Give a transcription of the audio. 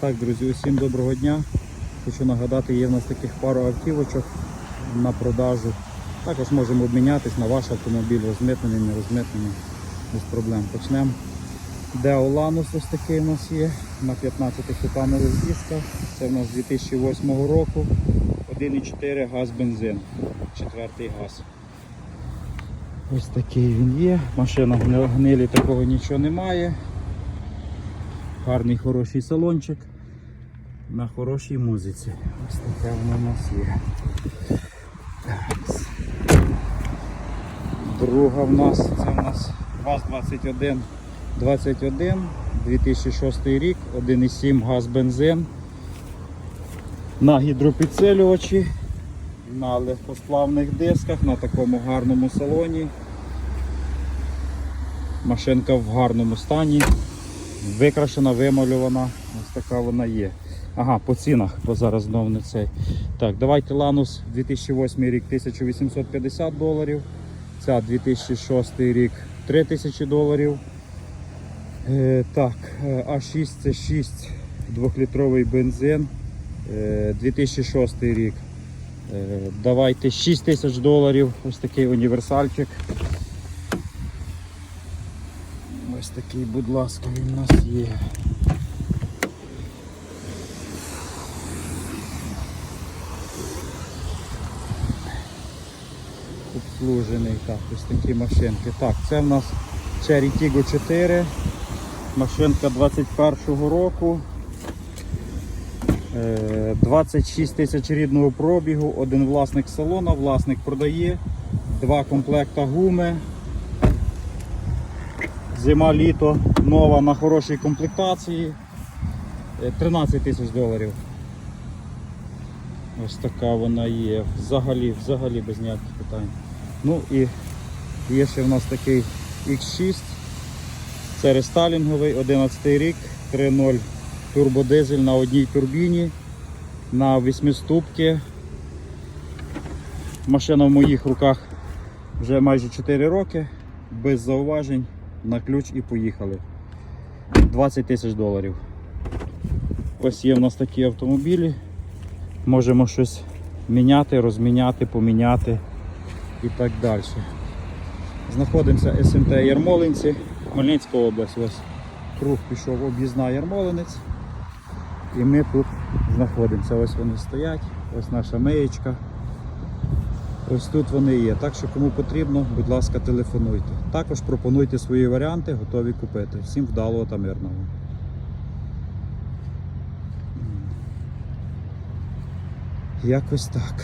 Так, друзі, усім доброго дня. Хочу нагадати, є в нас таких пару автівочок на продажу. Також можемо обмінятись на ваш автомобіль, розмитнений, не розмитнений, без проблем. Почнемо. Део Ланус ось такий у нас є на 15 титанових дисках. Це в нас 2008 року. 1,4 газ бензин. Четвертий газ. Ось такий він є. Машина гни- гнилі такого нічого немає. Гарний хороший салончик на хорошій музиці. Ось таке воно у нас є. Так. Друга в нас, це в нас ВАЗ-21 21, 2006 рік, 1,7 газ бензин. На гідропідсилювачі, на легкосплавних дисках, на такому гарному салоні. Машинка в гарному стані. Викрашена, вималювана. Ось така вона є. Ага, по цінах, бо зараз знову не цей. Так, давайте Ланус 2008 рік 1850 доларів. Ця 2006 рік 3000 доларів. Е, так, е, А6 це 6 2-літровий бензин. Е, 2006 рік. Е, давайте 6 тисяч доларів. Ось такий універсальчик. Ось такий, будь ласка, він у нас є. Обслужений, так, ось такі машинки. Так, це в нас Cherry Tiggo 4. Машинка 21-го року. Е, 26 тисяч рідного пробігу, один власник салона, власник продає, два комплекта гуми. Зима, літо, нова на хорошій комплектації. Е, 13 тисяч доларів. Ось така вона є. Взагалі, взагалі без ніяких питань. Ну і є ще в нас такий X6. Це рестайлінговий, 11 рік, 3.0 турбодизель на одній турбіні, на 8 ступки. Машина в моїх руках вже майже 4 роки, без зауважень, на ключ і поїхали. 20 тисяч доларів. Ось є в нас такі автомобілі. Можемо щось міняти, розміняти, поміняти і так далі. Знаходимося СМТ Ярмолинці, Хмельницька область. Ось круг пішов об'їзна Ярмолинець. І ми тут знаходимося. Ось вони стоять, ось наша миєчка. Ось тут вони є. Так що кому потрібно, будь ласка, телефонуйте. Також пропонуйте свої варіанти, готові купити. Всім вдалого та мирного. Якось так.